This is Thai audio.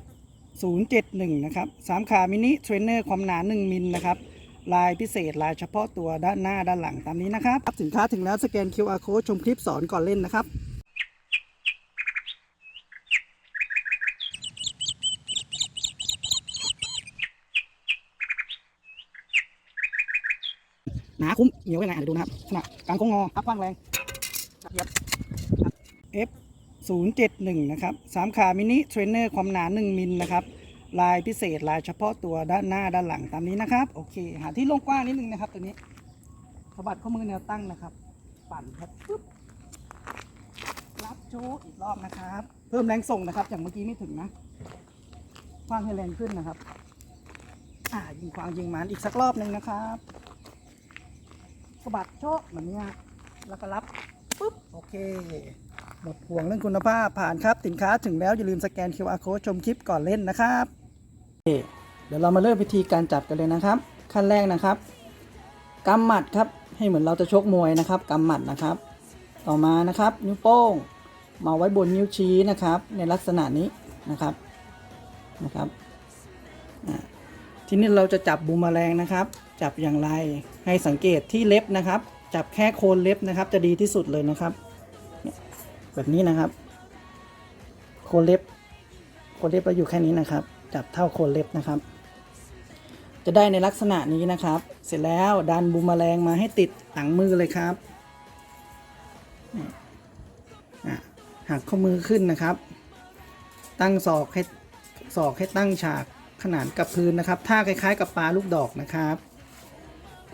F 0 7 1นะครับสามขามินิเทรนเนอร์ความหนา 1 มิลนะครับลายพิเศษลายเฉพาะตัวด้านหน้าด้านหลังตามนี้นะครับสินค้าถึงแล้วสแกน QR code ชมคลิปสอนก่อนเล่นนะครับหนาคุ้มเหนียวยังไงอะเดี๋ยวดูนะครับขนาดกลางโค้งงอครับกว้างแรงครับ 7 1 นะครับสามขามินิเทรนเนอร์ความหนา 1 มิลนะครับ ลายพิเศษลายเฉพาะตัวด้านหน้าด้านหลังตามนี้นะครับ โอเค หาที่โล่งกว้างนิดนึงนะครับตัวนี้สะบัดข้อมือแนวตั้งนะครับ ปั่นครับปึ๊บรับโชว์อีกรอบนะครับ เพิ่มแรงส่งนะครับ อย่างเมื่อกี้ไม่ถึงนะคว้างให้แรงขึ้นนะครับ อ่ายิงควางยิงหมันอีกสักรอบหนึ่งนะครับสะบัดโชกแบบนี้แล้วก็รับปุ๊บโอเค หมดห่วงเรื่องคุณภาพผ่านครับสินค้าถึงแล้วอย่าลืมสแกน QR code ชมคลิปก่อนเล่นนะครับเดี๋ยวเรามาเริ่มวิธีการจับกันเลยนะครับ ขั้นแรกนะครับกำหมัดครับให้เหมือนเราจะชกมวยนะครับกำหมัดนะครับ ต่อมานะครับ นิ้วโป้งมาไว้บนนิ้วชี้นะครับ ในลักษณะนี้นะครับนะครับทีนี้เราจะจับบูมแมลงนะครับ จับอย่างไรให้สังเกตที่เล็บนะครับ จับแค่โคนเล็บนะครับ จะดีที่สุดเลยนะครับ แบบนี้นะครับ โคนเล็บ โคนเล็บเราอยู่แค่นี้นะครับ จับเท่าโคนเล็บนะครับ จะได้ในลักษณะนี้นะครับ เสร็จแล้วดันบูมแมลงมาให้ติดหลังมือเลยครับหักข้อมือขึ้นนะครับ ตั้งศอกให้ศอกให้ตั้งฉากขนานกับพื้นนะครับท่าคล้าย ๆ กับปลาลูกดอกนะครับ